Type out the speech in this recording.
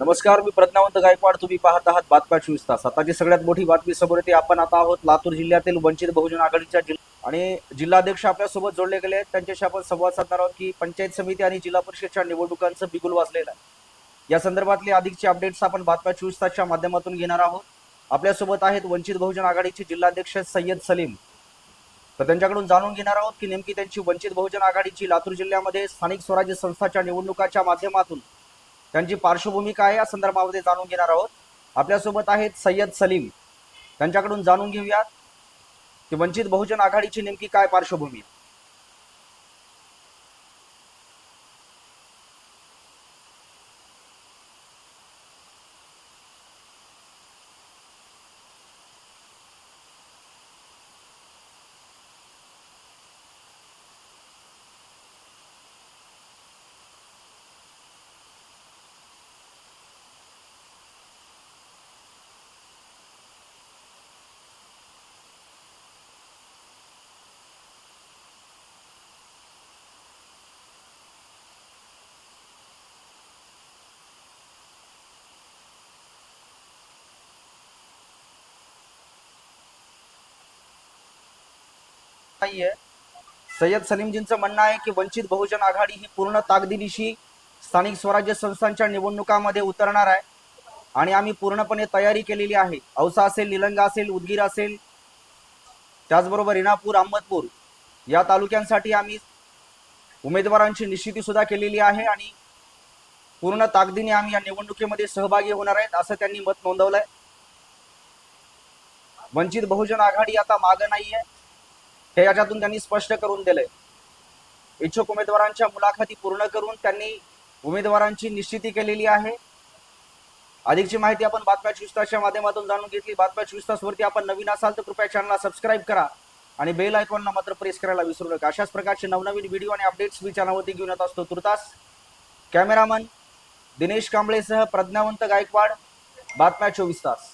नमस्कार मी प्रज्ञावंत गायकवाड. तुम्ही पाहत आहात बातम्या चोवीस तास. आताची सगळ्यात मोठी बातमी समोर येते आपण आता आहोत. लातूर जिल्ह्यातील वंचित बहुजन आघाडीच्या जिल्हा आणि जिल्हाध्यक्ष आपल्यासोबत जोडले गेले आहेत. त्यांच्याशी आपण संवाद साधणार आहोत की पंचायत समिती आणि जिल्हा परिषदच्या निवडणुकांचं बिगुल वाजलेलं आहे. या संदर्भातले अधिकचे अपडेट्स आपण बातम्या चोवीस तासच्या माध्यमातून घेणार आहोत. आपल्यासोबत आहेत वंचित बहुजन आघाडीचे जिल्हाध्यक्ष सय्यद सलीम. तर त्यांच्याकडून जाणून घेणार आहोत की नेमकी त्यांची वंचित बहुजन आघाडीची लातूर जिल्ह्यामध्ये स्थानिक स्वराज्य संस्थाच्या निवडणुकाच्या माध्यमातून त्यांची पार्श्वभूमी काय आहे या संदर्भामध्ये जाणून घेणार आहोत. आपल्यासोबत आहेत सय्यद सलीम. त्यांच्याकडून जाणून घेऊयात की वंचित बहुजन आघाडीची नेमकी काय पार्श्वभूमी नाहीये. सय्यद सलीमजींचं म्हणणं आहे की वंचित बहुजन आघाडी ही पूर्ण ताकदीनिशी स्थानिक स्वराज्य संस्थांच्या निवडणुकामध्ये उतरणार आहे. आणि आम्ही पूर्णपणे तयारी केलेली आहे. औसा असेल निलंगा असेल उदगीर असेल त्याचबरोबर इनापूर अहमदपूर या तालुक्यांसाठी आम्ही उमेदवारांची निश्चिती सुद्धा केलेली आहे आणि पूर्ण ताकदीने आम्ही या निवडणुकीमध्ये सहभागी होणार आहेत असं त्यांनी मत नोंदवलंय. वंचित बहुजन आघाडी आता मागं नाहीये. हे याच्यातून त्यांनी स्पष्ट करून दिलंय. इच्छुक उमेदवारांच्या मुलाखती पूर्ण करून त्यांनी उमेदवारांची निश्चिती केलेली आहे. अधिकची माहिती आपण बातम्या चोवीस माध्यमातून जाणून घेतली. बातम्या चोवीस तासवरती आपण नवीन असाल तर कृपया चॅनलला सबस्क्राईब करा आणि बेल आयकॉनला मात्र प्रेस करायला विसरू नका. अशाच प्रकारचे नवनवीन व्हिडिओ आणि अपडेट्स मी चॅनलवरती घेऊन येत असतो. तुर्तास कॅमेरामन दिनेश कांबळेसह प्रज्ञावंत गायकवाड बातम्या चोवीस तास.